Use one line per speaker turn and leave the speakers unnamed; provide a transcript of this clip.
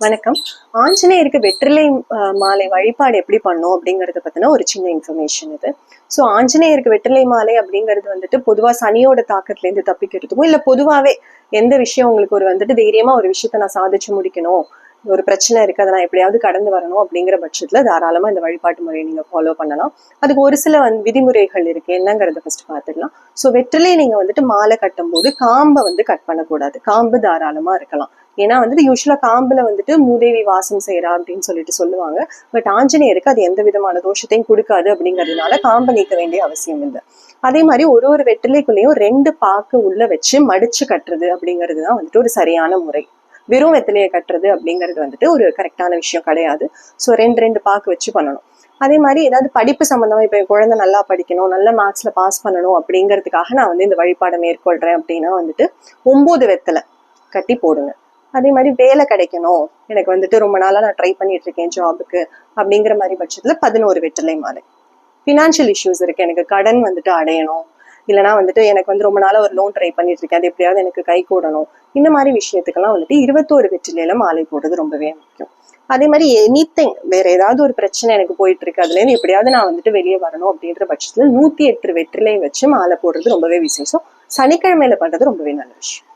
வணக்கம். ஆஞ்சநேயருக்கு வெற்றிலை மாலை வழிபாடு எப்படி பண்ணோம் அப்படிங்கறத பத்தின ஒரு சின்ன இன்ஃபர்மேஷன் இது. ஸோ ஆஞ்சநேயருக்கு வெற்றிலை மாலை அப்படிங்கிறது வந்துட்டு பொதுவா சனியோட தாக்கத்துல இருந்து தப்பிக்கிறதுக்கும் இல்ல பொதுவாவே எந்த விஷயம் உங்களுக்கு ஒரு வந்துட்டு தைரியமா ஒரு விஷயத்த நான் சாதிச்சு முடிக்கணும் ஒரு பிரச்சனை இருக்கு அதை நான் எப்படியாவது கடந்து வரணும் அப்படிங்கிற பட்சத்துல தாராளமா இந்த வழிபாட்டு முறையை நீங்க ஃபாலோ பண்ணலாம். அதுக்கு ஒரு சில விதிமுறைகள் இருக்கு என்னங்கிறத ஃபர்ஸ்ட் பாத்துக்கலாம் ஸோ வெற்றிலை நீங்க வந்துட்டு மாலை கட்டும்போது காம்பை வந்து கட் பண்ணக்கூடாது. காம்பு தாராளமா இருக்கலாம். ஏன்னா வந்துட்டு யூஸ்வலா காம்புல வந்துட்டு மூதேவி வாசம் செய்யறா அப்படின்னு சொல்லிட்டு சொல்லுவாங்க. பட் ஆஞ்சநேயருக்கு அது எந்த விதமான தோஷத்தையும் கொடுக்காது அப்படிங்கிறதுனால காம்பை நீக்க வேண்டிய அவசியம் இல்லை. அதே மாதிரி ஒரு ஒரு வெற்றிலைக்குள்ளேயும் ரெண்டு பாக்கு உள்ள வச்சு மடிச்சு கட்டுறது அப்படிங்கிறது தான் வந்துட்டு ஒரு சரியான முறை. வெறும் வெத்திலையை கட்டுறது அப்படிங்கிறது வந்துட்டு ஒரு கரெக்டான விஷயம் கிடையாது. ஸோ ரெண்டு ரெண்டு பாக்கு வச்சு பண்ணணும். அதே மாதிரி ஏதாவது படிப்பு சம்மந்தமாக இப்போ என் குழந்தை நல்லா படிக்கணும் நல்ல மார்க்ஸில் பாஸ் பண்ணணும் அப்படிங்கிறதுக்காக நான் வந்து இந்த வழிபாடை மேற்கொள்றேன் அப்படின்னா வந்துட்டு ஒம்பது வெத்தலை கட்டி போடுங்க. அதே மாதிரி வேலை கிடைக்கணும். எனக்கு வந்துட்டு ரொம்ப நாளாக நான் ட்ரை பண்ணிட்டு இருக்கேன் ஜாபுக்கு அப்படிங்கிற மாதிரி பட்சத்துல பதினோரு வெற்றிலை மாலை. ஃபினான்ஷியல் இஷ்யூஸ் இருக்கு. எனக்கு கடன் வந்துட்டு அடையணும். இல்லைனா வந்துட்டு எனக்கு வந்து ரொம்ப நாளாக ஒரு லோன் ட்ரை பண்ணிட்டு இருக்கேன். அது எப்படியாவது எனக்கு கை கூடணும். இந்த மாதிரி விஷயத்துக்கெல்லாம் வந்துட்டு இருபத்தோரு வெற்றிலையில மாலை போடுறது ரொம்பவே முக்கியம். அதே மாதிரி எனி திங் வேற ஏதாவது ஒரு பிரச்சனை எனக்கு போயிட்டு இருக்கு. அதுல இருந்து எப்படியாவது நான் வந்துட்டு வெளியே வரணும் அப்படின்ற பட்சத்துல நூத்தி எட்டு வெற்றிலையும் வச்சு மாலை போடுறது ரொம்பவே விசேஷம். சனிக்கிழமையில பண்றது ரொம்பவே நல்ல விஷயம்.